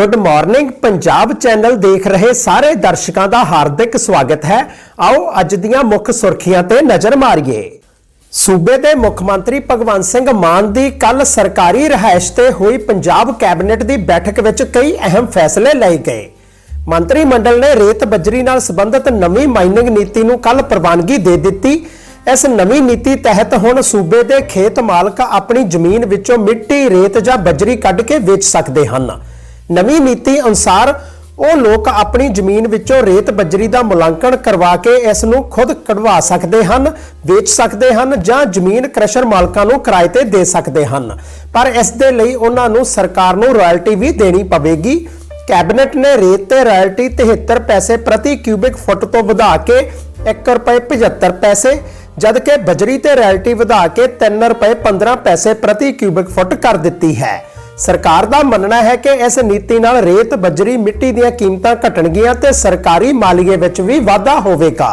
Good morning Punjab channel ਦੇਖ ਰਹੇ ਸਾਰੇ ਦਰਸ਼ਕਾਂ ਦਾ ਹਾਰਦਿਕ ਸਵਾਗਤ ਹੈ। ਆਓ ਅੱਜ ਦੀਆਂ ਮੁੱਖ ਸੁਰਖੀਆਂ ਤੇ ਨਜ਼ਰ ਮਾਰੀਏ। ਸੂਬੇ ਦੇ ਮੁੱਖ ਮੰਤਰੀ ਭਗਵੰਤ ਸਿੰਘ ਮਾਨ ਦੀ ਕੱਲ ਸਰਕਾਰੀ ਰਿਹਾਇਸ਼ ਤੇ ਹੋਈ ਪੰਜਾਬ ਕੈਬਨਿਟ ਦੀ ਬੈਠਕ ਵਿੱਚ ਕਈ ਅਹਿਮ ਫੈਸਲੇ ਲਏ ਗਏ। ਮੰਤਰੀ ਮੰਡਲ ਨੇ ਰੇਤ ਬਜਰੀ ਨਾਲ ਸੰਬੰਧਿਤ ਨਵੀਂ ਮਾਈਨਿੰਗ ਨੀਤੀ ਨੂੰ ਕੱਲ ਪ੍ਰਵਾਨਗੀ ਦੇ ਦਿੱਤੀ। ਇਸ ਨਵੀਂ ਨੀਤੀ ਤਹਿਤ ਹੁਣ ਸੂਬੇ ਦੇ ਖੇਤ ਮਾਲਕ ਆਪਣੀ ਜ਼ਮੀਨ ਵਿੱਚੋਂ ਮਿੱਟੀ, ਰੇਤ ਜਾਂ ਬਜਰੀ ਕੱਢ ਕੇ ਵੇਚ ਸਕਦੇ ਹਨ। ਨਵੀਂ ਨੀਤੀ ਅਨੁਸਾਰ ਉਹ ਲੋਕ ਆਪਣੀ ਜ਼ਮੀਨ ਵਿੱਚੋਂ ਰੇਤ ਬਜਰੀ ਦਾ ਮੁਲਾਂਕਣ ਕਰਵਾ ਕੇ ਇਸ ਨੂੰ ਖੁਦ ਕਢਵਾ ਸਕਦੇ ਹਨ, ਵੇਚ ਸਕਦੇ ਹਨ ਜਾਂ ਜ਼ਮੀਨ ਕ੍ਰਸ਼ਰ ਮਾਲਕਾਂ ਨੂੰ ਕਿਰਾਏ ਤੇ ਦੇ ਸਕਦੇ ਹਨ। ਪਰ ਇਸ ਦੇ ਲਈ ਉਹਨਾਂ ਨੂੰ ਸਰਕਾਰ ਨੂੰ ਰਾਇਲਟੀ ਵੀ ਦੇਣੀ ਪਵੇਗੀ। ਕੈਬਨਿਟ ਨੇ ਰੇਤ ਤੇ ਰਾਇਲਟੀ 73 ਪੈਸੇ ਪ੍ਰਤੀ ਕਿਊਬਿਕ ਫੁੱਟ ਤੋਂ ਵਧਾ ਕੇ 1 ਰੁਪਏ 75 ਪੈਸੇ, ਜਦਕਿ ਬਜਰੀ ਤੇ ਰਾਇਲਟੀ ਵਧਾ ਕੇ 3 ਰੁਪਏ 15 ਪੈਸੇ ਪ੍ਰਤੀ ਕਿਊਬਿਕ ਫੁੱਟ ਕਰ ਦਿੱਤੀ ਹੈ। ਸਰਕਾਰ ਦਾ ਮੰਨਣਾ ਹੈ ਕਿ ਇਸ ਨੀਤੀ ਨਾਲ ਰੇਤ, ਬਜਰੀ, ਮਿੱਟੀ ਦੀਆਂ ਕੀਮਤਾਂ ਘਟਣਗੀਆਂ ਤੇ ਸਰਕਾਰੀ ਮਾਲੀਏ ਵਿੱਚ ਵੀ ਵਾਧਾ ਹੋਵੇਗਾ।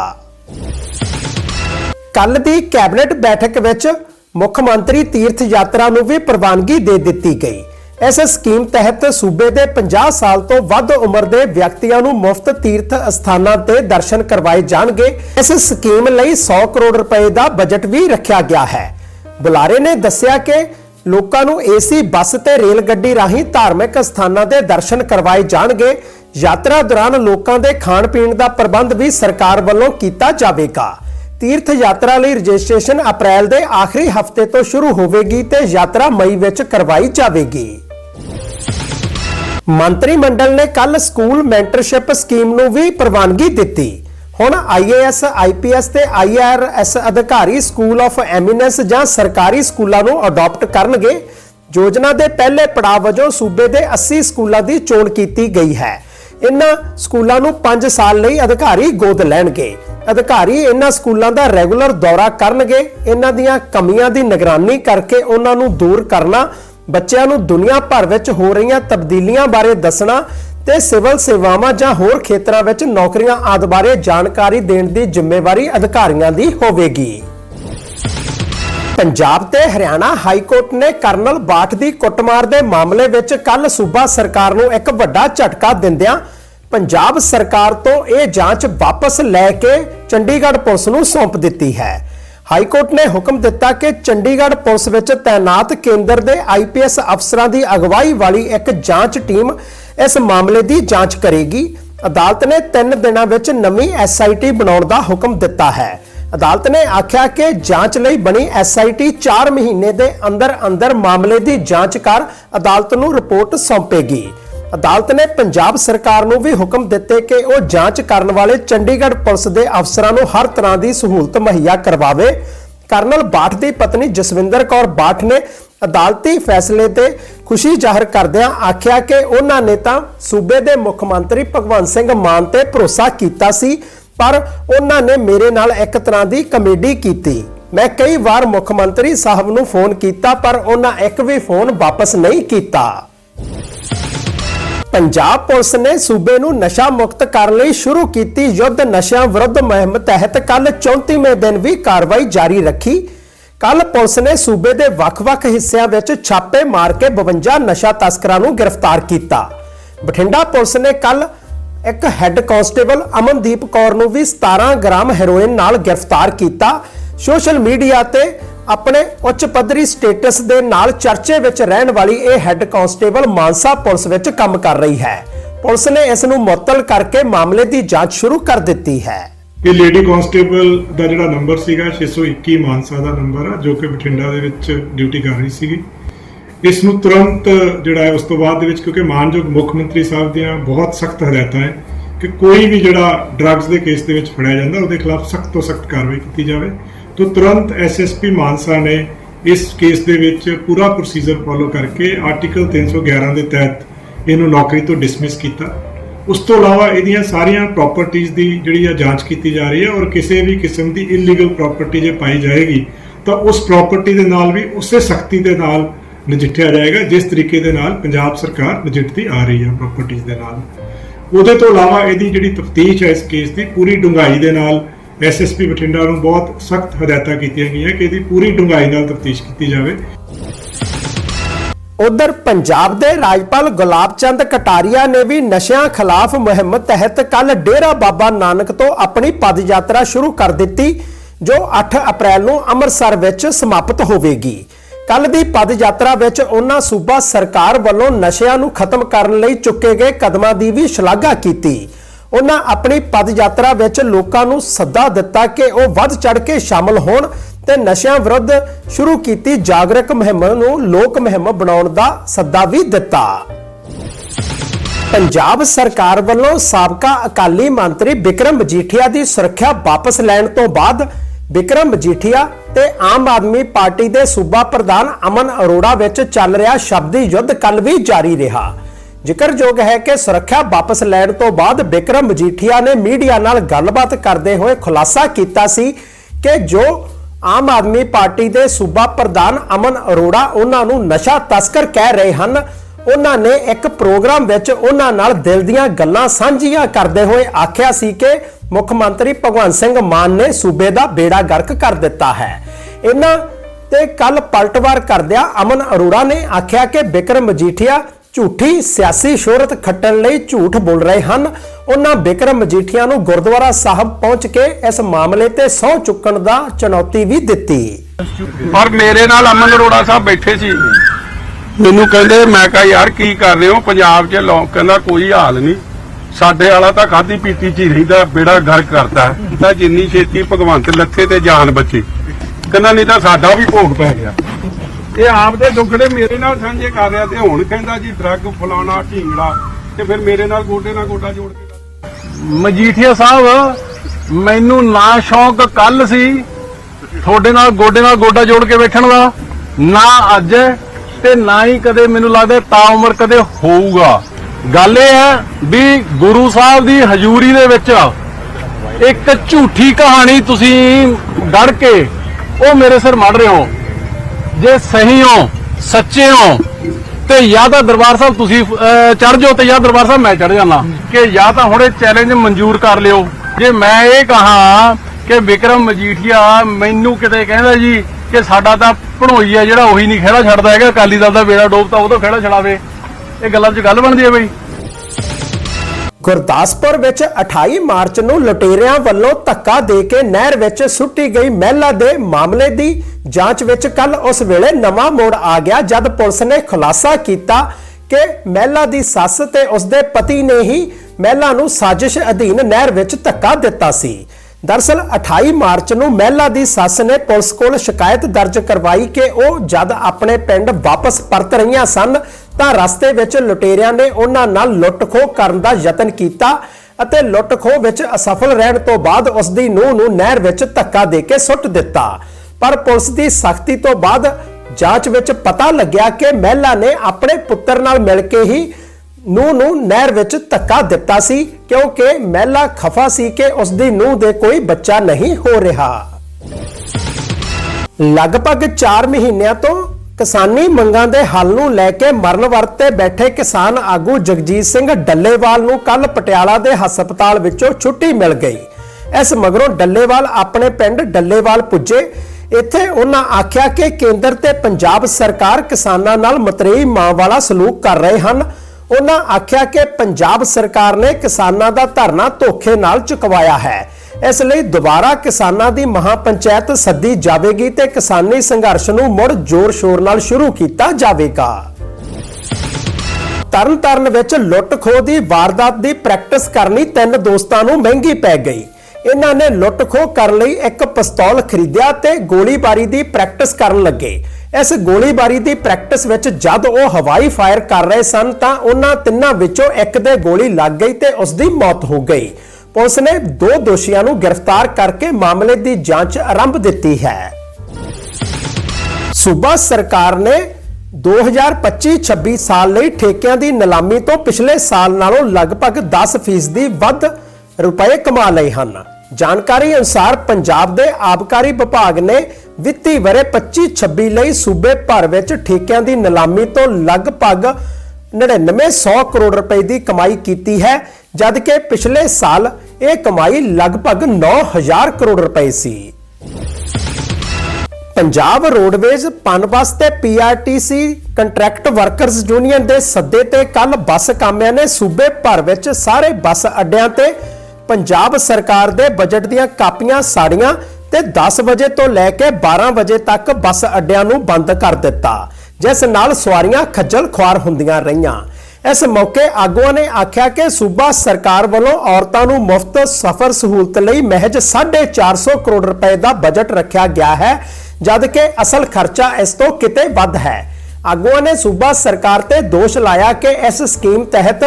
ਕੱਲ ਦੀ ਕੈਬਨਿਟ ਬੈਠਕ ਵਿੱਚ ਮੁੱਖ ਮੰਤਰੀ ਤੀਰਥ ਯਾਤਰਾ ਨੂੰ ਵੀ ਪ੍ਰਵਾਨਗੀ ਦੇ ਦਿੱਤੀ ਗਈ। ਇਸ ਸਕੀਮ ਤਹਿਤ ਸੂਬੇ ਦੇ 50 ਸਾਲ ਤੋਂ ਵੱਧ ਉਮਰ ਦੇ ਵਿਅਕਤੀਆਂ ਨੂੰ ਮੁਫਤ ਤੀਰਥ ਅਸਥਾਨਾਂ ਤੇ ਦਰਸ਼ਨ ਕਰਵਾਏ ਜਾਣਗੇ। ਇਸ ਸਕੀਮ ਲਈ 100 ਕਰੋੜ ਰੁਪਏ ਦਾ ਬਜਟ ਵੀ ਰੱਖਿਆ ਗਿਆ ਹੈ। ਬੁਲਾਰੇ ਨੇ ਦੱਸਿਆ ਕਿ ਲੋਕਾਂ ਨੂੰ ਏਸੀ, ਬੱਸ ਤੇ ਰੇਲ ਗੱਡੀ ਰਾਹੀਂ ਧਾਰਮਿਕ ਸਥਾਨਾਂ ਦੇ ਦਰਸ਼ਨ ਕਰਵਾਏ ਜਾਣਗੇ। ਯਾਤਰਾ ਦੌਰਾਨ ਲੋਕਾਂ ਦੇ ਖਾਣ ਪੀਣ ਦਾ ਪ੍ਰਬੰਧ ਵੀ ਸਰਕਾਰ ਵੱਲੋਂ ਕੀਤਾ ਜਾਵੇਗਾ। ਤੀਰਥ ਯਾਤਰਾ ਲਈ ਰਜਿਸਟ੍ਰੇਸ਼ਨ ਅਪ੍ਰੈਲ ਦੇ ਆਖਰੀ ਹਫ਼ਤੇ ਤੋਂ ਸ਼ੁਰੂ ਹੋਵੇਗੀ ਤੇ ਯਾਤਰਾ ਮਈ ਵਿੱਚ ਕਰਵਾਈ ਜਾਵੇਗੀ। ਮੰਤਰੀ ਮੰਡਲ ਨੇ ਕੱਲ ਸਕੂਲ ਮੈਂਟਰਸ਼ਿਪ ਸਕੀਮ ਨੂੰ ਵੀ ਪ੍ਰਵਾਨਗੀ ਦਿੱਤੀ। ਹੁਣ ਆਈਏਐਸ ਆਈਪੀਐਸ ਤੇ ਆਈਆਰਐਸ ਅਧਿਕਾਰੀ ਸਕੂਲ ਆਫ ਐਮੀਨੈਂਸ ਜਾਂ ਸਰਕਾਰੀ ਸਕੂਲਾਂ ਨੂੰ ਅਡਾਪਟ ਕਰਨਗੇ। ਯੋਜਨਾ ਦੇ ਪਹਿਲੇ ਪੜਾਅ ਵਜੋਂ ਸੂਬੇ ਦੇ 80 ਸਕੂਲਾਂ ਦੀ ਚੋਣ ਕੀਤੀ ਗਈ ਹੈ। ਇਨ੍ਹਾਂ ਸਕੂਲਾਂ ਨੂੰ 5 ਸਾਲ ਲਈ ਅਧਿਕਾਰੀ ਗੋਦ ਲੈਣਗੇ। ਅਧਿਕਾਰੀ ਇਹਨਾਂ ਸਕੂਲਾਂ ਦਾ ਰੈਗੂਲਰ ਦੌਰਾ ਕਰਨਗੇ। ਇਹਨਾਂ ਦੀਆਂ ਕਮੀਆਂ ਦੀ ਨਿਗਰਾਨੀ ਕਰਕੇ ਉਹਨਾਂ ਨੂੰ ਦੂਰ ਕਰਨਾ, ਬੱਚਿਆਂ ਨੂੰ ਦੁਨੀਆ ਭਰ ਵਿੱਚ ਹੋ ਰਹੀਆਂ ਤਬਦੀਲੀਆਂ ਬਾਰੇ ਦੱਸਣਾ ਤੇ ਸਿਵਲ ਸੇਵਾਵਾਂ ਜਾਂ ਹੋਰ ਖੇਤਰਾਂ ਵਿੱਚ ਨੌਕਰੀਆਂ ਆਦਿ ਬਾਰੇ ਜਾਣਕਾਰੀ ਦੇਣ ਦੀ ਜ਼ਿੰਮੇਵਾਰੀ ਅਧਿਕਾਰੀਆਂ ਦੀ ਹੋਵੇਗੀ। ਪੰਜਾਬ ਤੇ ਹਰਿਆਣਾ ਹਾਈ ਕੋਰਟ ਨੇ ਕਰਨਲ ਬਾਠ ਦੀ ਕੁੱਟਮਾਰ ਦੇ ਮਾਮਲੇ ਵਿੱਚ ਕੱਲ ਸੂਬਾ ਸਰਕਾਰ ਨੂੰ ਇੱਕ ਵੱਡਾ ਝਟਕਾ ਦਿੰਦਿਆਂ ਪੰਜਾਬ ਸਰਕਾਰ ਤੋਂ ਇਹ ਜਾਂਚ ਵਾਪਸ ਲੈ ਕੇ ਚੰਡੀਗੜ੍ਹ ਪੁਲਿਸ ਨੂੰ ਸੌਂਪ ਦਿੱਤੀ ਹੈ। ਹਾਈ ਕੋਰਟ ਨੇ ਹੁਕਮ ਦਿੱਤਾ ਕਿ ਚੰਡੀਗੜ੍ਹ ਪੁਲਿਸ ਵਿੱਚ ਤਾਇਨਾਤ ਕੇਂਦਰ ਦੇ ਆਈਪੀਐਸ ਅਫਸਰਾਂ ਦੀ ਅਗਵਾਈ ਵਾਲੀ ਇੱਕ ਜਾਂਚ ਟੀਮ ਇਸ ਮਾਮਲੇ ਦੀ ਜਾਂਚ ਕਰੇਗੀ। ਅਦਾਲਤ ਨੇ 3 ਦਿਨਾਂ ਵਿੱਚ ਨਵੀਂ ਐਸਆਈਟੀ ਬਣਾਉਣ ਦਾ ਹੁਕਮ ਦਿੱਤਾ ਹੈ। ਅਦਾਲਤ ਨੇ ਆਖਿਆ ਕਿ ਜਾਂਚ ਲਈ ਬਣੀ ਐਸਆਈਟੀ 4 ਮਹੀਨੇ ਦੇ ਅੰਦਰ ਅੰਦਰ ਮਾਮਲੇ ਦੀ ਜਾਂਚ ਕਰ ਅਦਾਲਤ ਨੂੰ ਰਿਪੋਰਟ ਸੌਂਪੇਗੀ। ਅਦਾਲਤ ਨੇ ਪੰਜਾਬ ਸਰਕਾਰ ਨੂੰ ਵੀ ਹੁਕਮ ਦਿੱਤੇ ਕਿ ਉਹ ਜਾਂਚ ਕਰਨ ਵਾਲੇ ਚੰਡੀਗੜ੍ਹ ਪੁਲਿਸ ਦੇ ਅਫਸਰਾਂ ਨੂੰ ਹਰ ਤਰ੍ਹਾਂ ਦੀ ਸਹੂਲਤ ਮੁਹੱਈਆ ਕਰਵਾਵੇ। ਕਰਨਲ ਬਾਠ ਦੀ ਪਤਨੀ ਜਸਵਿੰਦਰ ਕੌਰ ਬਾਠ ਨੇ ਅਦਾਲਤੀ ਫੈਸਲੇ ਤੇ ਖੁਸ਼ੀ ਜ਼ਾਹਰ ਕਰਦਿਆਂ ਆਖਿਆ ਕਿ ਉਹਨਾਂ ਨੇ ਤਾਂ ਸੂਬੇ ਦੇ ਮੁੱਖ ਮੰਤਰੀ ਭਗਵੰਤ ਸਿੰਘ ਮਾਨ ਤੇ ਭਰੋਸਾ ਕੀਤਾ ਸੀ, ਪਰ ਉਹਨਾਂ ਨੇ ਮੇਰੇ ਨਾਲ ਇੱਕ ਤਰ੍ਹਾਂ ਦੀ ਕਮੇਡੀ ਕੀਤੀ। ਮੈਂ ਕਈ ਵਾਰ ਮੁੱਖ ਮੰਤਰੀ ਸਾਹਿਬ ਨੂੰ ਫੋਨ ਕੀਤਾ, ਪਰ ਉਹਨਾਂ ਇੱਕ ਵੀ ਫੋਨ ਵਾਪਸ ਨਹੀਂ ਕੀਤਾ। ਪੰਜਾਬ ਪੁਲਿਸ ਨੇ ਸੂਬੇ ਨੂੰ ਨਸ਼ਾ ਮੁਕਤ ਕਰਨ ਲਈ ਸ਼ੁਰੂ ਕੀਤੀ ਯੁੱਧ ਨਸ਼ਿਆਂ ਵਿਰੁੱਧ ਮੁਹਿੰਮ ਤਹਿਤ ਕੱਲ 34ਵੇਂ ਦਿਨ ਵੀ ਕਾਰਵਾਈ ਜਾਰੀ ਰੱਖੀ। ਕੱਲ ਪੁਲਿਸ ਨੇ ਸੂਬੇ ਦੇ ਵੱਖ-ਵੱਖ ਹਿੱਸਿਆਂ ਵਿੱਚ ਛਾਪੇ ਮਾਰ ਕੇ 52 ਨਸ਼ਾ ਤਸਕਰਾਂ ਨੂੰ ਗ੍ਰਿਫਤਾਰ ਕੀਤਾ। ਬਠਿੰਡਾ ਪੁਲਿਸ ਨੇ ਕੱਲ ਇੱਕ ਹੈੱਡ ਕਾਂਸਟੇਬਲ ਅਮਨਦੀਪ ਕੌਰ ਨੂੰ ਵੀ 17 ਗ੍ਰਾਮ ਹੈਰੋਇਨ ਨਾਲ ਗ੍ਰਿਫਤਾਰ ਕੀਤਾ। ਸੋਸ਼ਲ ਮੀਡੀਆ ਤੇ ਆਪਣੇ ਉੱਚ ਪੱਧਰੀ ਸਟੇਟਸ ਦੇ ਨਾਲ ਚਰਚੇ ਵਿੱਚ ਰਹਿਣ ਵਾਲੀ ਇਹ ਹੈੱਡ ਕਾਂਸਟੇਬਲ ਮਾਨਸਾ ਪੁਲਿਸ ਵਿੱਚ ਕੰਮ ਕਰ ਰਹੀ ਹੈ। ਪੁਲਿਸ ਨੇ ਇਸ ਨੂੰ ਮੁਅੱਤਲ ਕਰਕੇ ਮਾਮਲੇ ਦੀ ਜਾਂਚ ਸ਼ੁਰੂ ਕਰ ਦਿੱਤੀ ਹੈ। ਇਹ ਲੇਡੀ ਕਾਂਸਟੇਬਲ ਦਾ ਜਿਹੜਾ ਨੰਬਰ ਸੀਗਾ 621 ਮਾਨਸਾ ਦਾ ਨੰਬਰ ਆ, ਜੋ ਕਿ ਬਠਿੰਡਾ ਦੇ ਵਿੱਚ ਡਿਊਟੀ ਕਰ ਰਹੀ ਸੀਗੀ। ਇਸ ਨੂੰ ਤੁਰੰਤ ਜਿਹੜਾ ਹੈ ਉਸ ਤੋਂ ਬਾਅਦ ਦੇ ਵਿੱਚ ਕਿਉਂਕਿ ਮਾਨਯੋਗ ਮੁੱਖ ਮੰਤਰੀ ਸਾਹਿਬ ਦੀਆਂ ਬਹੁਤ ਸਖਤ ਹਦਾਇਤਾਂ ਹੈ ਕਿ ਕੋਈ ਵੀ ਜਿਹੜਾ ਡਰੱਗਸ ਦੇ ਕੇਸ ਦੇ ਵਿੱਚ ਫੜਿਆ ਜਾਂਦਾ, ਉਹਦੇ ਖਿਲਾਫ ਸਖਤ ਤੋਂ ਸਖਤ ਕਾਰਵਾਈ ਕੀਤੀ ਜਾਵੇ। ਤੋਂ ਤੁਰੰਤ ਐਸਐਸਪੀ ਮਾਨਸਾ ਨੇ ਇਸ ਕੇਸ ਦੇ ਵਿੱਚ ਪੂਰਾ ਪ੍ਰੋਸੀਜਰ ਫੋਲੋ ਕਰਕੇ ਆਰਟੀਕਲ 311 ਦੇ ਤਹਿਤ ਇਹਨੂੰ ਨੌਕਰੀ ਤੋਂ ਡਿਸਮਿਸ ਕੀਤਾ। ਉਸ ਤੋਂ ਇਲਾਵਾ ਇਹਦੀਆਂ ਸਾਰੀਆਂ ਪ੍ਰਾਪਰਟੀਆਂ ਦੀ ਜਿਹੜੀ ਆ ਜਾਂਚ ਕੀਤੀ ਜਾ ਰਹੀ ਹੈ ਔਰ ਕਿਸੇ ਵੀ ਕਿਸਮ ਦੀ ਇਲੀਗਲ ਪ੍ਰਾਪਰਟੀ ਜੇ ਪਾਈ ਜਾਏਗੀ, ਤਾਂ ਉਸ ਪ੍ਰਾਪਰਟੀ ਦੇ ਨਾਲ ਵੀ ਉਸੇ ਸਖਤੀ ਦੇ ਨਾਲ ਨਜਿੱਠਿਆ ਜਾਏਗਾ, ਜਿਸ ਤਰੀਕੇ ਦੇ ਨਾਲ ਪੰਜਾਬ ਸਰਕਾਰ ਨਜਿੱਠਦੀ ਆ ਰਹੀ ਹੈ ਪ੍ਰਾਪਰਟੀਆਂ ਦੇ ਨਾਲ। ਉਹਦੇ ਤੋਂ ਇਲਾਵਾ ਇਹਦੀ ਜਿਹੜੀ ਤਫਤੀਸ਼ ਹੈ ਇਸ ਕੇਸ ਦੀ, ਪੂਰੀ ਡੂੰਘਾਈ ਦੇ ਨਾਲ ਐਸਐਸਪੀ ਬਠਿੰਡਾ ਨੂੰ ਬਹੁਤ ਸਖਤ ਹਦਾਇਤਾਂ ਕੀਤੀਆਂ ਗਈਆਂ ਕਿ ਇਹਦੀ ਪੂਰੀ ਡੂੰਘਾਈ ਨਾਲ ਤਫਤੀਸ਼ ਕੀਤੀ ਜਾਵੇ। ਉਧਰ ਪੰਜਾਬ ਦੇ ਰਾਜਪਾਲ ਗੁਲਾਬ ਚੰਦ ਕਟਾਰੀਆ ਨੇ ਵੀ ਨਸ਼ਿਆਂ ਖਿਲਾਫ ਮੁਹਿੰਮ ਤਹਿਤ ਕੱਲ ਡੇਰਾ ਬਾਬਾ ਨਾਨਕ ਤੋਂ ਆਪਣੀ ਪਦ ਯਾਤਰਾ ਸ਼ੁਰੂ ਕਰ ਦਿੱਤੀ, ਜੋ 8 ਅਪ੍ਰੈਲ ਨੂੰ ਅੰਮ੍ਰਿਤਸਰ ਵਿੱਚ ਸਮਾਪਤ ਹੋਵੇਗੀ। ਕੱਲ ਦੀ ਪਦ ਯਾਤਰਾ ਵਿੱਚ ਉਹਨਾਂ ਸੂਬਾ ਸਰਕਾਰ ਵੱਲੋਂ ਨਸ਼ਿਆਂ ਨੂੰ ਖਤਮ ਕਰਨ ਲਈ ਚੁੱਕੇ ਗਏ ਕਦਮਾਂ ਦੀ ਵੀ ਸ਼ਲਾਘਾ ਕੀਤੀ। ਉਹਨਾਂ ਆਪਣੀ ਪਦ ਯਾਤਰਾ ਵਿੱਚ ਲੋਕਾਂ ਨੂੰ ਸੱਦਾ ਦਿੱਤਾ ਕਿ ਉਹ ਵੱਧ ਚੜ ਕੇ ਸ਼ਾਮਲ ਹੋਣ ਤੇ ਨਸ਼ਿਆਂ ਵਿਰੁੱਧ ਸ਼ੁਰੂ ਕੀਤੀ ਜਾਗਰੂਕ ਮੁਹਿੰਮ ਨੂੰ ਲੋਕ ਮੁਹਿੰਮ ਬਣਾਉਣ ਦਾ ਸੱਦਾ ਵੀ ਦਿੱਤਾ। ਪੰਜਾਬ ਸਰਕਾਰ ਵੱਲੋਂ ਸਾਬਕਾ ਅਕਾਲੀ ਮੰਤਰੀ ਵਿਕਰਮ ਮਜੀਠੀਆ ਦੀ ਸੁਰੱਖਿਆ ਵਾਪਸ ਲੈਣ ਤੋਂ ਬਾਅਦ ਵਿਕਰਮ ਮਜੀਠੀਆ ਤੇ ਆਮ ਆਦਮੀ ਪਾਰਟੀ ਦੇ ਸੂਬਾ ਪ੍ਰਧਾਨ ਅਮਨ ਅਰੋੜਾ ਵਿੱਚ ਚੱਲ ਰਿਹਾ ਸ਼ਬਦੀ ਯੁੱਧ ਕੱਲ ਵੀ ਜਾਰੀ ਰਿਹਾ। ਜ਼ਿਕਰਯੋਗ ਹੈ ਕਿ ਸੁਰੱਖਿਆ ਵਾਪਸ ਲੈਣ ਤੋਂ ਬਾਅਦ ਵਿਕਰਮ ਮਜੀਠੀਆ ਨੇ ਮੀਡੀਆ ਨਾਲ ਗੱਲਬਾਤ ਕਰਦੇ ਹੋਏ ਖੁਲਾਸਾ ਕੀਤਾ ਸੀ ਕਿ ਜੋ ਆਮ ਆਦਮੀ ਪਾਰਟੀ ਦੇ ਸੂਬਾ ਪ੍ਰਧਾਨ ਅਮਨ ਅਰੋੜਾ ਉਹਨਾਂ ਨੂੰ ਨਸ਼ਾ ਤਸਕਰ ਕਹਿ ਰਹੇ ਹਨ। ਉਹਨਾਂ ਨੇ ਇੱਕ ਪ੍ਰੋਗਰਾਮ ਵਿੱਚ ਉਹਨਾਂ ਨਾਲ ਦਿਲ ਦੀਆਂ ਗੱਲਾਂ ਸਾਂਝੀਆਂ ਕਰਦੇ ਹੋਏ ਆਖਿਆ ਸੀ ਕਿ ਮੁੱਖ ਮੰਤਰੀ ਭਗਵੰਤ ਸਿੰਘ ਮਾਨ ਨੇ ਸੂਬੇ ਦਾ ਬੇੜਾ ਗਰਕ ਕਰ ਦਿੱਤਾ ਹੈ। ਇਹਨਾਂ ਤੇ ਕੱਲ ਪਲਟਵਾਰ ਕਰਦਿਆਂ ਅਮਨ ਅਰੋੜਾ ਨੇ ਆਖਿਆ ਕਿ ਬਿਕਰਮ ਮਜੀਠੀਆ ਝੂਠੀ ਸਿਆਸੀ ਸ਼ੋਹਰਤ ਖੱਟਣ ਲਈ ਝੂਠ ਬੋਲ ਰਹੇ ਹਨ। ਉਹਨਾਂ ਵਿਕਰਮ ਮਜੀਠੀਆ ਨੂੰ ਗੁਰਦੁਆਰਾ ਸਾਹਿਬ ਪਹੁੰਚ ਕੇ ਇਸ ਮਾਮਲੇ ਤੇ ਸਹੁੰ ਚੁੱਕਣ ਦਾ ਚੁਣੌਤੀ ਵੀ ਦਿੱਤੀ। ਪਰ ਮੇਰੇ ਨਾਲ ਅਮਨ ਅਰੋੜਾ ਸਾਹਿਬ ਬੈਠੇ ਸੀ। ਮੈਨੂੰ ਕਹਿੰਦੇ, ਮੈਂ ਕਿਹਾ, ਯਾਰ, ਕੀ ਕਰ ਰਹੇ ਹੋ? ਪੰਜਾਬ 'ਚ ਲੋਕ ਕਹਿੰਦਾ, ਕੋਈ ਹਾਲ ਨਹੀਂ। ਸਾਡੇ ਵਾਲਾ ਤਾਂ ਖਾਦੀ ਪੀਤੀ 'ਚ ਹੀ ਰਹਿੰਦਾ, ਬੇੜਾ ਗਰ ਕਰਦਾ। ਤਾਂ ਜਿੰਨੀ ਛੇਤੀ ਭਗਵੰਤ ਲੱਥੇ ਤੇ ਜਾਨ ਬਚੀ। ਕਹਿੰਦਾ, ਨਹੀਂ ਤਾਂ ਸਾਡਾ ਵੀ ਭੋਗ ਪੈ ਗਿਆ। ਇਹ ਆਪ ਦੇ ਦੁੱਖੜੇ ਮੇਰੇ ਨਾਲ ਸਾਂਝੇ ਕਰ ਰਿਹਾ ਤੇ ਹੁਣ ਕਹਿੰਦਾ ਜੀ ਡਰੱਗ ਫਲਾਣਾ, ਢੀਂਗੜਾ ਤੇ ਫਿਰ ਮੇਰੇ ਨਾਲ ਗੋਡੇ ਨਾਲ ਗੋਡਾ ਜੋੜ ਕੇ ਮਜੀਠੀਆ ਸਾਹਿਬ, ਮੈਨੂੰ ਨਾ ਸ਼ੌਂਕ ਕੱਲ ਸੀ ਤੁਹਾਡੇ ਨਾਲ ਗੋਡੇ ਨਾਲ ਗੋਡਾ ਜੋੜ ਕੇ ਬੈਠਣ ਦਾ, ਨਾ ਅੱਜ ਤੇ ਨਾ ਹੀ ਕਦੇ ਮੈਨੂੰ ਲੱਗਦਾ ਤਾਂ ਉਮਰ ਕਦੇ ਹੋਊਗਾ। ਗੱਲ ਇਹ ਹੈ ਵੀ ਗੁਰੂ ਸਾਹਿਬ ਦੀ ਹਜ਼ੂਰੀ ਦੇ ਵਿੱਚ ਇੱਕ ਝੂਠੀ ਕਹਾਣੀ ਤੁਸੀਂ ਗੜ ਕੇ ਉਹ ਮੇਰੇ ਸਿਰ ਮੜ ਰਹੇ ਹੋ। ਜੇ ਸਹੀ ਹੋ, ਸੱਚੇ ਹੋ, ਤੇ ਜਾਂ ਤਾਂ ਦਰਬਾਰ ਸਾਹਿਬ, ਤੁਸੀਂ ਚੜ ਜਾਓ ਤੇ ਜਾਂ ਦਰਬਾਰ ਸਾਹਿਬ ਮੈਂ ਚੜ ਜਾਣਾ ਕਿ ਜਾਂ ਤਾਂ ਹੁਣ ਇਹ ਚੈਲੰਜ ਮਨਜ਼ੂਰ ਕਰ ਲਿਓ। ਜੇ ਮੈਂ ਇਹ ਕਹਾ ਕਿ ਵਿਕਰਮ ਮਜੀਠੀਆ ਮੈਨੂੰ ਕਿਤੇ ਕਹਿੰਦਾ ਜੀ ਕਿ ਸਾਡਾ ਤਾਂ ਭਣੋਈ ਆ ਜਿਹੜਾ ਉਹੀ ਨਹੀਂ ਖੇੜਾ ਛੱਡਦਾ ਹੈਗਾ, ਅਕਾਲੀ ਦਲ ਦਾ ਬੇੜਾ ਡੋਬਤਾ ਉਹ ਤੋਂ ਖੇੜਾ ਛਡਾਵੇ। ਇਹ ਗੱਲਾਂ 'ਚ ਗੱਲ ਬਣਦੀ ਹੈ ਬਈ। ਗੁਰਦਾਸਪੁਰ ਵਿੱਚ 28 ਮਾਰਚ ਨੂੰ ਲੁਟੇਰਿਆਂ ਵੱਲੋਂ ਧੱਕਾ ਦੇ ਕੇ ਨਹਿਰ ਵਿੱਚ ਸੁੱਟੀ ਗਈ ਮਹਿਲਾ ਦੇ ਮਾਮਲੇ ਦੀ ਜਾਂਚ ਵਿੱਚ ਕੱਲ ਉਸ ਵੇਲੇ ਨਵਾਂ ਮੋੜ ਆ ਗਿਆ ਜਦ ਪੁਲਿਸ ਨੇ ਖੁਲਾਸਾ ਕੀਤਾ ਕਿ ਮਹਿਲਾ ਦੀ ਸੱਸ ਤੇ ਉਸਦੇ ਪਤੀ ਨੇ ਹੀ ਮਹਿਲਾ ਨੂੰ ਸਾਜ਼ਿਸ਼ ਅਧੀਨ ਨਹਿਰ ਵਿੱਚ ਧੱਕਾ ਦਿੱਤਾ ਸੀ। ਦਰਸਲ 28 ਮਾਰਚ ਨੂੰ ਮਹਿਲਾ ਦੀ ਸੱਸ ਨੇ ਪੁਲਿਸ ਕੋਲ ਸ਼ਿਕਾਇਤ ਦਰਜ ਕਰਵਾਈ ਕਿ ਉਹ ਜਦ ਆਪਣੇ ਪਿੰਡ ਵਾਪਸ ਪਰਤ ਰਹੀਆਂ ਸਨ ਤਾਂ ਰਸਤੇ ਵਿੱਚ ਲੁਟੇਰਿਆਂ ਨੇ ਉਹਨਾਂ ਨਾਲ ਲੁੱਟ-ਖੋਹ ਕਰਨ ਦਾ ਯਤਨ ਕੀਤਾ ਅਤੇ ਲੁੱਟ-ਖੋਹ ਵਿੱਚ ਅਸਫਲ ਰਹਿਣ ਤੋਂ ਬਾਅਦ ਉਸ ਦੀ ਨੂੰਹ ਨੂੰ ਨਹਿਰ ਵਿੱਚ ਧੱਕਾ ਦੇ ਕੇ ਸੁੱਟ ਦਿੱਤਾ। ਪਰ ਪੁਲਿਸ ਦੀ ਸਖਤੀ ਤੋਂ ਬਾਅਦ ਜਾਂਚ ਵਿੱਚ ਪਤਾ ਲੱਗਿਆ ਕਿ ਮਹਿਲਾ ਨੇ ਆਪਣੇ ਪੁੱਤਰ ਨਾਲ ਮਿਲ ਕੇ ਹੀ ਨੂੰਹ ਨੂੰ ਨਹਿਰ ਵਿੱਚ ਧੱਕਾ ਦਿੱਤਾ ਸੀ, ਕਿਉਂਕਿ ਮਹਿਲਾ ਖਫਾ ਸੀ ਕਿ ਉਸ ਦੀ ਨੂੰਹ ਦੇ ਕੋਈ ਬੱਚਾ ਨਹੀਂ ਹੋ ਰਿਹਾ। ਲਗਭਗ 4 ਮਹੀਨਿਆਂ ਤੋਂ ਕਿਸਾਨੀ ਮੰਗਾਂ ਦੇ ਹੱਲ ਨੂੰ ਲੈ ਕੇ ਮਰਨ ਵਰਤ ਤੇ ਬੈਠੇ ਕਿਸਾਨ ਆਗੂ ਜਗਜੀਤ ਸਿੰਘ ਡੱਲੇਵਾਲ ਨੂੰ ਕੱਲ ਪਟਿਆਲਾ ਦੇ ਹਸਪਤਾਲ ਵਿੱਚੋਂ ਛੁੱਟੀ ਮਿਲ ਗਈ। ਇਸ ਮਗਰੋਂ ਡੱਲੇਵਾਲ ਆਪਣੇ ਪਿੰਡ ਡੱਲੇਵਾਲ ਪੁੱਜੇ। ਇੱਥੇ ਉਹਨਾਂ ਆਖਿਆ ਕਿ ਕੇਂਦਰ ਤੇ ਪੰਜਾਬ ਸਰਕਾਰ ਕਿਸਾਨਾਂ ਨਾਲ ਮਤਰੇਈ ਮਾਂ ਵਾਲਾ ਸਲੂਕ ਕਰ ਰਹੇ ਹਨ। ਉਹਨਾਂ ਆਖਿਆ ਕਿ ਪੰਜਾਬ ਸਰਕਾਰ ਨੇ ਕਿਸਾਨਾਂ ਦਾ ਧਰਨਾ ਧੋਖੇ ਨਾਲ ਚੁਕਵਾਇਆ ਹੈ। ਇਸ ਲਈ ਦੁਬਾਰਾ ਕਿਸਾਨਾਂ ਦੀ ਮਹਾਪੰਚਾਇਤ ਸੱਦੀ ਜਾਵੇਗੀ ਤੇ ਕਿਸਾਨੀ ਸੰਘਰਸ਼ ਨੂੰ ਮੁੜ ਜ਼ੋਰ-ਸ਼ੋਰ ਨਾਲ ਸ਼ੁਰੂ ਕੀਤਾ ਜਾਵੇਗਾ। ਤਰਨਤਾਰਨ ਵਿੱਚ ਲੁੱਟ-ਖੋਹ ਦੀ ਵਾਰਦਾਤ ਦੀ ਪ੍ਰੈਕਟਿਸ ਕਰਨੀ ਤਿੰਨ ਦੋਸਤਾਂ ਨੂੰ ਮਹਿੰਗੀ ਪੈ ਗਈ। ਇਹਨਾਂ ਨੇ ਲੁੱਟ-ਖੋਹ ਕਰਨ ਲਈ ਇੱਕ ਪਿਸਤੌਲ ਖਰੀਦਿਆ ਤੇ ਗੋਲੀਬਾਰੀ ਦੀ ਪ੍ਰੈਕਟਿਸ ਕਰਨ ਲੱਗੇ। ਇਸ ਗੋਲੀਬਾਰੀ ਦੀ ਪ੍ਰੈਕਟਿਸ ਵਿੱਚ ਜਦ ਉਹ ਹਵਾਈ ਫਾਇਰ ਕਰ ਰਹੇ ਸਨ ਤਾਂ ਉਹਨਾਂ ਤਿੰਨਾਂ ਵਿੱਚੋਂ ਇੱਕ ਦੇ ਗੋਲੀ ਲੱਗ ਗਈ ਤੇ ਉਸ ਦੀ ਮੌਤ ਹੋ ਗਈ। ਪੁਲਿਸ ਨੇ ਦੋ ਦੋਸ਼ੀਆਂ ਨੂੰ ਗ੍ਰਿਫਤਾਰ ਕਰਕੇ ਮਾਮਲੇ ਦੀ ਜਾਂਚ ਆਰੰਭ ਦਿੱਤੀ ਹੈ। ਸੂਬਾ ਸਰਕਾਰ ਨੇ 2025-26 ਸਾਲ ਲਈ ਠੇਕਿਆਂ ਦੀ ਨਿਲਾਮੀ ਤੋਂ ਪਿਛਲੇ ਸਾਲ ਨਾਲੋਂ ਲਗਭਗ 10% ਦੀ ਵੱਧ ਰੁਪਏ ਕਮਾ ਲਏ ਹਨ। ਜਾਣਕਾਰੀ ਅਨੁਸਾਰ ਪੰਜਾਬ ਦੇ ਆਬਕਾਰੀ ਵਿਭਾਗ ਨੇ ਵਿੱਤੀ ਵਰੇ 25-26 ਲਈ ਸੂਬੇ ਭਰ ਵਿੱਚ ਠੇਕਿਆਂ ਦੀ ਨਿਲਾਮੀ ਤੋਂ ਲਗਭਗ 9900 ਕਰੋੜ ਰੁਪਏ ਦੀ ਕਮਾਈ ਕੀਤੀ ਹੈ। ਜਦਕਿ ਪਿਛਲੇ ਸਾਲ ਇਹ ਕਮਾਈ ਲਗਭਗ 9000 ਕਰੋੜ ਰੁਪਏ ਸੀ। ਪੰਜਾਬ ਰੋਡਵੇਜ਼ ਪਨਬਸ ਤੇ ਪੀਆਰਟੀਸੀ ਕੰਟਰੈਕਟ ਵਰਕਰਜ਼ ਯੂਨੀਅਨ ਦੇ ਸੱਦੇ ਤੇ ਕੱਲ ਬੱਸ ਕਾਮਿਆਂ ਨੇ ਸੂਬੇ ਭਰ ਵਿੱਚ ਸਾਰੇ ਬੱਸ ਅੱਡਿਆਂ ਤੇ ਪੰਜਾਬ ਸਰਕਾਰ ਦੇ ਬਜਟ ਦੀਆਂ ਕਾਪੀਆਂ ਸਾੜੀਆਂ ਤੇ 10 ਵਜੇ ਤੋਂ ਲੈ ਕੇ 12 ਵਜੇ ਤੱਕ ਬੱਸ ਅੱਡਿਆਂ ਨੂੰ ਬੰਦ ਕਰ ਦਿੱਤਾ, ਜਿਸ ਨਾਲ ਸਵਾਰੀਆਂ ਖੱਜਲ ਖੁਆਰ ਹੁੰਦੀਆਂ ਰਹੀਆਂ। ਇਸ ਮੌਕੇ ਆਗੂਆਂ ਨੇ ਆਖਿਆ ਕਿ ਸੂਬਾ ਸਰਕਾਰ ਵੱਲੋਂ ਔਰਤਾਂ ਨੂੰ ਮੁਫਤ ਸਫ਼ਰ ਸਹੂਲਤ ਲਈ ਮਹਿਜ 450 ਕਰੋੜ ਰੁਪਏ ਦਾ ਬਜਟ ਰੱਖਿਆ ਗਿਆ ਹੈ, ਜਦ ਕਿ ਅਸਲ ਖਰਚਾ ਇਸ ਤੋਂ ਕਿਤੇ ਵੱਧ ਹੈ। ਆਗੂਆਂ ਨੇ ਸੂਬਾ ਸਰਕਾਰ ਤੇ ਦੋਸ਼ ਲਾਇਆ ਕਿ ਇਸ ਸਕੀਮ ਤਹਿਤ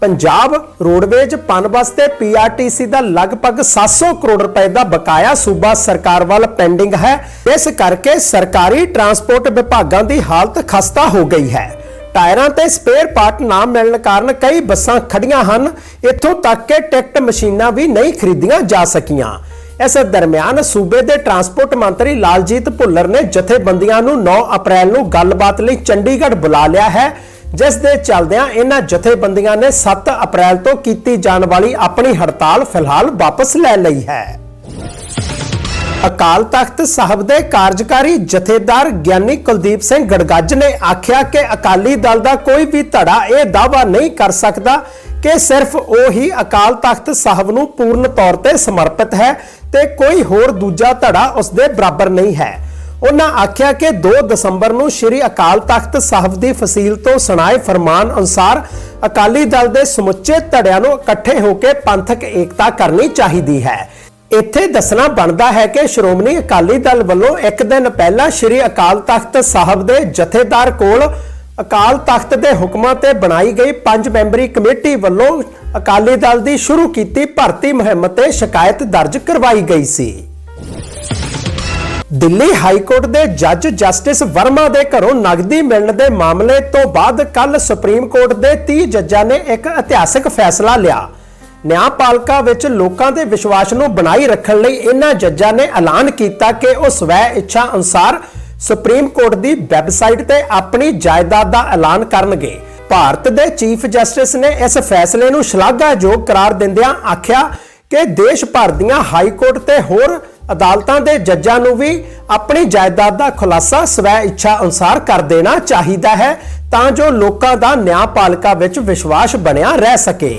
ਪੰਜਾਬ ਰੋਡਵੇਜ, ਪਨਬਸ ਤੇ ਪੀਆਰਟੀਸੀ ਦਾ ਲਗਭਗ 700 ਕਰੋੜ ਰੁਪਏ ਦਾ ਬਕਾਇਆ ਸੂਬਾ ਸਰਕਾਰ ਵੱਲ ਪੈਂਡਿੰਗ ਹੈ। ਇਸ ਕਰਕੇ ਸਰਕਾਰੀ ਟਰਾਂਸਪੋਰਟ ਵਿਭਾਗਾਂ ਦੀ ਹਾਲਤ ਖਸਤਾ ਹੋ ਗਈ ਹੈ। ਟਾਇਰਾਂ ਤੇ ਸਪੇਅਰ ਪਾਰਟ ਨਾ ਮਿਲਣ ਕਾਰਨ ਕਈ ਬੱਸਾਂ ਖੜੀਆਂ ਹਨ। ਇੱਥੋਂ ਤੱਕ ਕਿ ਟਿਕਟ ਮਸ਼ੀਨਾਂ ਵੀ ਨਹੀਂ ਖਰੀਦੀਆਂ ਜਾ ਸਕੀਆਂ। ਇਸ ਦਰਮਿਆਨ ਸੂਬੇ ਦੇ ਟਰਾਂਸਪੋਰਟ ਮੰਤਰੀ ਲਾਲਜੀਤ ਭੁੱਲਰ ਨੇ ਜਥੇਬੰਦੀਆਂ ਨੂੰ 9 ਅਪ੍ਰੈਲ ਨੂੰ ਗੱਲਬਾਤ ਲਈ ਚੰਡੀਗੜ੍ਹ ਬੁਲਾ ਲਿਆ ਹੈ, ਜਿਸ ਦੇ ਚੱਲਦਿਆਂ ਇਹਨਾਂ ਜਥੇਬੰਦੀਆਂ ਨੇ 7 ਅਪ੍ਰੈਲ ਤੋਂ ਕੀਤੀ ਜਾਣ ਵਾਲੀ ਆਪਣੀ ਹੜਤਾਲ ਫਿਲਹਾਲ ਵਾਪਸ ਲੈ ਲਈ ਹੈ। ਅਕਾਲ ਤਖਤ ਸਾਹਿਬ ਦੇ ਕਾਰਜਕਾਰੀ ਜਥੇਦਾਰ ਗਿਆਨੀ ਕੁਲਦੀਪ ਸਿੰਘ ਗੜਗੱਜ ਨੇ ਆਖਿਆ ਕਿ ਅਕਾਲੀ ਦਲ ਦਾ ਕੋਈ ਵੀ ਧੜਾ ਇਹ ਦਾਅਵਾ ਨਹੀਂ ਕਰ ਸਕਦਾ ਕਿ ਸਿਰਫ ਉਹ ਹੀ ਅਕਾਲ ਤਖਤ ਸਾਹਿਬ ਨੂੰ ਪੂਰਨ ਤੌਰ ਤੇ ਸਮਰਪਿਤ ਹੈ ਤੇ ਕੋਈ ਹੋਰ ਦੂਜਾ ਧੜਾ ਉਸ ਦੇ ਬਰਾਬਰ ਨਹੀਂ ਹੈ। ਉਹਨਾਂ ਆਖਿਆ ਕਿ 2 ਦਸੰਬਰ ਨੂੰ ਸ੍ਰੀ ਅਕਾਲ ਤਖਤ ਸਾਹਿਬ ਦੀ ਫਸੀਲ ਤੋਂ ਸੁਣਾਏ ਫਰਮਾਨ ਅਨੁਸਾਰ ਅਕਾਲੀ ਦਲ ਦੇ ਸਮੁੱਚੇ ਧੜਿਆਂ ਨੂੰ ਇਕੱਠੇ ਹੋ ਕੇ ਪੰਥਕ ਏਕਤਾ ਕਰਨੀ ਚਾਹੀਦੀ ਹੈ। ਇੱਥੇ ਦੱਸਣਾ ਬਣਦਾ ਹੈ ਕਿ ਸ਼੍ਰੋਮਣੀ ਅਕਾਲੀ ਦਲ ਵੱਲੋਂ ਇੱਕ ਦਿਨ ਪਹਿਲਾਂ ਸ੍ਰੀ ਅਕਾਲ ਤਖਤ ਸਾਹਿਬ ਦੇ ਜਥੇਦਾਰ ਕੋਲ ਅਕਾਲ ਤਖਤ ਦੇ ਹੁਕਮਾਂ ਤੇ ਬਣਾਈ ਗਈ ਪੰਜ ਮੈਂਬਰੀ ਕਮੇਟੀ ਵੱਲੋਂ ਅਕਾਲੀ ਦਲ ਦੀ ਸ਼ੁਰੂ ਕੀਤੀ ਭਰਤੀ ਮੁਹਿੰਮ ਤੇ ਸ਼ਿਕਾਇਤ ਦਰਜ ਕਰਵਾਈ ਗਈ ਸੀ। ਦਿੱਲੀ ਹਾਈ ਕੋਰਟ ਦੇ ਜੱਜ ਜਸਟਿਸ ਵਰਮਾ ਦੇ ਘਰੋਂ ਨਗਦੀ ਮਿਲਣ ਦੇ ਮਾਮਲੇ ਤੋਂ ਬਾਅਦ ਕੱਲ ਸੁਪਰੀਮ ਕੋਰਟ ਦੇ 30 ਜੱਜਾਂ ਨੇ ਇੱਕ ਇਤਿਹਾਸਕ ਫੈਸਲਾ ਲਿਆ। ਨਿਆਂਪਾਲਕਾ ਵਿੱਚ ਲੋਕਾਂ ਦੇ ਵਿਸ਼ਵਾਸ ਨੂੰ ਬਣਾਈ ਰੱਖਣ ਲਈ ਇਹਨਾਂ ਜੱਜਾਂ ਨੇ ਐਲਾਨ ਕੀਤਾ ਕਿ ਉਹ ਸਵੈ ਇੱਛਾ ਅਨੁਸਾਰ ਸੁਪਰੀਮ ਕੋਰਟ ਦੀ ਵੈਬਸਾਈਟ ਤੇ ਆਪਣੀ ਜਾਇਦਾਦ ਦਾ ਐਲਾਨ ਕਰਨਗੇ। ਭਾਰਤ ਦੇ ਚੀਫ ਜਸਟਿਸ ਨੇ ਇਸ ਫੈਸਲੇ ਨੂੰ ਸ਼ਲਾਘਾਯੋਗ ਕਰਾਰ ਦਿੰਦਿਆਂ ਆਖਿਆ ਕਿ ਦੇਸ਼ ਭਰ ਦੀਆਂ ਹਾਈ ਕੋਰਟ ਤੇ ਹੋਰ ਅਦਾਲਤਾਂ ਦੇ ਜੱਜਾਂ ਨੂੰ ਵੀ ਆਪਣੀ ਜਾਇਦਾਦ ਦਾ ਖੁਲਾਸਾ ਸਵੈ ਇੱਛਾ ਅਨੁਸਾਰ ਕਰ ਦੇਣਾ ਚਾਹੀਦਾ ਹੈ ਤਾਂ ਜੋ ਲੋਕਾਂ ਦਾ ਨਿਆਂਪਾਲਿਕਾ ਵਿੱਚ ਵਿਸ਼ਵਾਸ ਬਣਿਆ ਰਹਿ ਸਕੇ।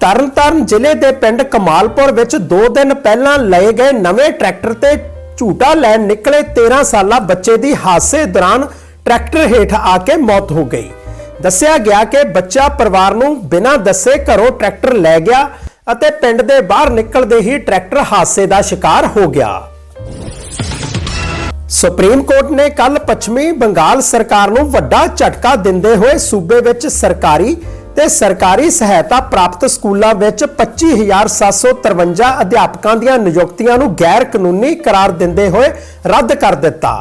ਤਰਨਤਾਰਨ ਜ਼ਿਲ੍ਹੇ ਦੇ ਪਿੰਡ ਕਮਾਲਪੁਰ ਵਿੱਚ 2 ਦਿਨ ਪਹਿਲਾਂ ਲਏ ਗਏ ਨਵੇਂ ਟਰੈਕਟਰ ਤੇ ਝੂਟਾ ਲੈਣ ਨਿਕਲੇ 13 ਸਾਲਾ ਬੱਚੇ ਦੀ ਹਾਦਸੇ ਦੌਰਾਨ ਟਰੈਕਟਰ ਹੇਠ ਆ ਕੇ ਮੌਤ ਹੋ ਗਈ। ਦੱਸਿਆ ਗਿਆ ਕਿ ਬੱਚਾ ਪਰਿਵਾਰ ਨੂੰ ਬਿਨਾਂ ਦੱਸੇ ਘਰੋਂ ਟਰੈਕਟਰ ਲੈ ਗਿਆ ਅਤੇ ਪਿੰਡ ਦੇ ਬਾਹਰ ਨਿਕਲਦੇ ਹੀ ਟਰੈਕਟਰ ਹਾਦਸੇ ਦਾ ਸ਼ਿਕਾਰ ਹੋ ਗਿਆ। ਸੁਪਰੀਮ ਕੋਰਟ ਨੇ ਕੱਲ ਪੱਛਮੀ ਬੰਗਾਲ ਸਰਕਾਰ ਨੂੰ ਵੱਡਾ ਝਟਕਾ ਦਿੰਦੇ ਹੋਏ ਸੂਬੇ ਵਿੱਚ ਸਰਕਾਰੀ ਤੇ ਸਰਕਾਰੀ ਸਹਾਇਤਾ ਪ੍ਰਾਪਤ ਸਕੂਲਾਂ ਵਿੱਚ 25753 ਅਧਿਆਪਕਾਂ ਦੀਆਂ ਨਿਯੁਕਤੀਆਂ ਨੂੰ ਗੈਰ ਕਾਨੂੰਨੀ ਕਰਾਰ ਦਿੰਦੇ ਹੋਏ ਰੱਦ ਕਰ ਦਿੱਤਾ।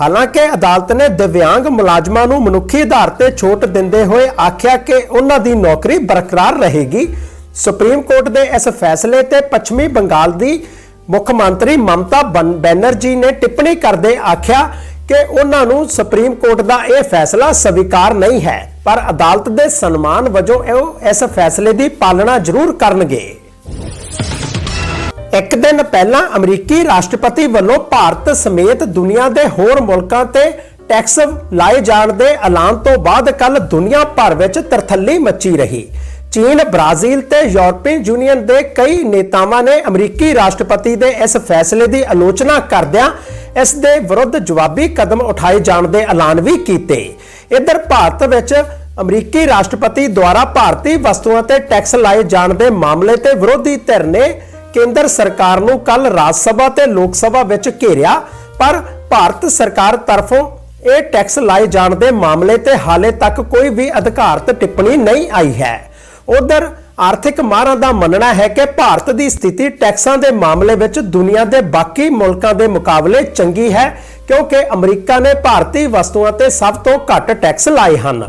ਹਾਲਾਂਕਿ ਅਦਾਲਤ ਨੇ ਦਿਵਿਆਂਗ ਮੁਲਾਜ਼ਮਾਂ ਨੂੰ ਮਨੁੱਖੀ ਆਧਾਰ ਤੇ ਛੋਟ ਦਿੰਦੇ ਹੋਏ ਆਖਿਆ ਕਿ ਉਹਨਾਂ ਦੀ ਨੌਕਰੀ ਬਰਕਰਾਰ ਰਹੇਗੀ। ਸੁਪਰੀਮ ਕੋਰਟ ਦੇ ਇਸ ਫੈਸਲੇ ਤੇ ਪੱਛਮੀ ਬੰਗਾਲ ਦੀ ਮੁੱਖ ਮੰਤਰੀ ਮਮਤਾ ਬੈਨਰਜੀ ਨੇ ਟਿੱਪਣੀ ਕਰਦੇ ਆਖਿਆ ਕਿ ਉਹਨਾਂ ਨੂੰ ਸੁਪਰੀਮ ਕੋਰਟ ਦਾ ਇਹ ਫੈਸਲਾ ਸਵੀਕਾਰ ਨਹੀਂ ਹੈ, ਪਰ ਅਦਾਲਤ ਦੇ ਸਨਮਾਨ ਵਜੋਂ ਉਹ ਇਸ ਫੈਸਲੇ ਦੀ ਪਾਲਣਾ ਜ਼ਰੂਰ ਕਰਨਗੇ। ਇੱਕ ਦਿਨ ਪਹਿਲਾਂ ਅਮਰੀਕੀ ਰਾਸ਼ਟਰਪਤੀ ਵੱਲੋਂ ਭਾਰਤ ਸਮੇਤ ਦੁਨੀਆ ਦੇ ਹੋਰ ਮੁਲਕਾਂ ਤੇ ਟੈਕਸ ਲਾਏ ਜਾਣ ਦੇ ਐਲਾਨ ਤੋਂ ਬਾਅਦ ਕੱਲ ਦੁਨੀਆ ਭਰ ਵਿੱਚ ਤਰਥੱਲੀ ਮੱਚੀ ਰਹੀ। ਚੀਨ, ਬ੍ਰਾਜ਼ੀਲ ਤੇ ਯੂਰਪੀਅਨ ਯੂਨੀਅਨ ਦੇ ਕਈ ਨੇਤਾਵਾਂ ਨੇ ਅਮਰੀਕੀ ਰਾਸ਼ਟਰਪਤੀ ਦੇ ਇਸ ਫੈਸਲੇ ਦੀ ਆਲੋਚਨਾ ਕਰਦਿਆਂ ਇਸ ਦੇ ਵਿਰੁੱਧ ਜਵਾਬੀ ਕਦਮ ਉਠਾਏ ਜਾਣ ਦੇ ਐਲਾਨ ਵੀ ਕੀਤੇ। ਇੱਧਰ ਭਾਰਤ ਵਿੱਚ ਅਮਰੀਕੀ ਰਾਸ਼ਟਰਪਤੀ ਦੁਆਰਾ ਭਾਰਤੀ ਵਸਤੂਆਂ ਤੇ ਟੈਕਸ ਲਾਏ ਜਾਣ ਦੇ ਮਾਮਲੇ ਤੇ ਵਿਰੋਧੀ ਧਿਰ ਨੇ ਕੇਂਦਰ ਸਰਕਾਰ ਨੂੰ ਕੱਲ ਰਾਜ ਸਭਾ ਤੇ ਲੋਕ ਸਭਾ ਵਿੱਚ ਘੇਰਿਆ, ਪਰ ਭਾਰਤ ਸਰਕਾਰ ਤਰਫੋਂ ਇਹ ਟੈਕਸ ਲਾਏ ਜਾਣ ਦੇ ਮਾਮਲੇ ਤੇ ਹਾਲੇ ਤੱਕ ਕੋਈ ਵੀ ਅਧਿਕਾਰਤ ਟਿੱਪਣੀ ਨਹੀਂ ਆਈ ਹੈ। ਉਧਰ ਆਰਥਿਕ ਮਾਹਰਾਂ ਦਾ ਮੰਨਣਾ ਹੈ ਕਿ ਭਾਰਤ ਦੀ ਸਥਿਤੀ ਟੈਕਸਾਂ ਦੇ ਮਾਮਲੇ ਵਿੱਚ ਦੁਨੀਆ ਦੇ ਬਾਕੀ ਮੁਲਕਾਂ ਦੇ ਮੁਕਾਬਲੇ ਚੰਗੀ ਹੈ, ਕਿਉਂਕਿ ਅਮਰੀਕਾ ਨੇ ਭਾਰਤੀ ਵਸਤੂਆਂ ਤੇ ਸਭ ਤੋਂ ਘੱਟ ਟੈਕਸ ਲਾਏ ਹਨ।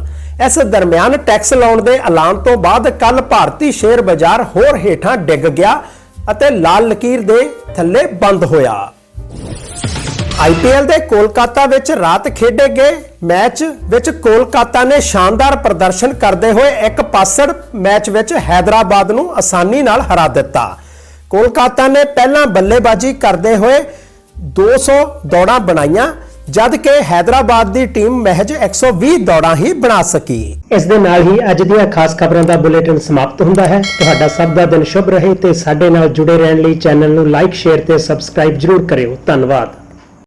ਇਸ ਦਰਮਿਆਨ ਟੈਕਸ ਲਾਉਣ ਦੇ ਐਲਾਨ ਤੋਂ ਬਾਅਦ ਕੱਲ ਭਾਰਤੀ ਸ਼ੇਅਰ ਬਾਜ਼ਾਰ ਹੋਰ ਹੇਠਾਂ ਡਿੱਗ ਗਿਆ ਅਤੇ ਲਾਲ ਲਕੀਰ ਦੇ ਥੱਲੇ ਬੰਦ ਹੋਇਆ। ਆਈਪੀਐਲ ਦੇ ਕੋਲਕਾਤਾ ਵਿੱਚ ਰਾਤ ਖੇਡੇ ਗਏ ਮੈਚ ਵਿੱਚ ਕੋਲਕਾਤਾ ਨੇ ਸ਼ਾਨਦਾਰ ਪ੍ਰਦਰਸ਼ਨ ਕਰਦੇ ਹੋਏ ਇੱਕ ਪਾਸੜ ਮੈਚ ਵਿੱਚ ਹੈਦਰਾਬਾਦ ਨੂੰ ਆਸਾਨੀ ਨਾਲ ਹਰਾ ਦਿੱਤਾ। ਕੋਲਕਾਤਾ ਨੇ ਪਹਿਲਾਂ ਬੱਲੇਬਾਜ਼ੀ ਕਰਦੇ ਹੋਏ 200 ਦੌੜਾਂ ਬਣਾਈਆਂ, ਜਦ ਕਿ ਹੈਦਰਾਬਾਦ ਦੀ ਟੀਮ ਮਹਿਜ 120 ਦੌੜਾਂ ਹੀ ਬਣਾ ਸਕੀ। ਇਸ ਦੇ ਨਾਲ ਹੀ ਅੱਜ ਦੀਆਂ ਖਾਸ ਖਬਰਾਂ ਦਾ ਬੁਲੇਟਿਨ ਸਮਾਪਤ ਹੁੰਦਾ ਹੈ। ਤੁਹਾਡਾ ਸਭ ਦਾ ਦਿਨ ਸ਼ੁਭ ਰਹੇ ਤੇ ਸਾਡੇ ਨਾਲ ਜੁੜੇ ਰਹਿਣ ਲਈ ਚੈਨਲ ਨੂੰ ਲਾਈਕ, ਸ਼ੇਅਰ ਤੇ ਸਬਸਕ੍ਰਾਈਬ ਜਰੂਰ ਕਰਿਓ। ਧੰਨਵਾਦ।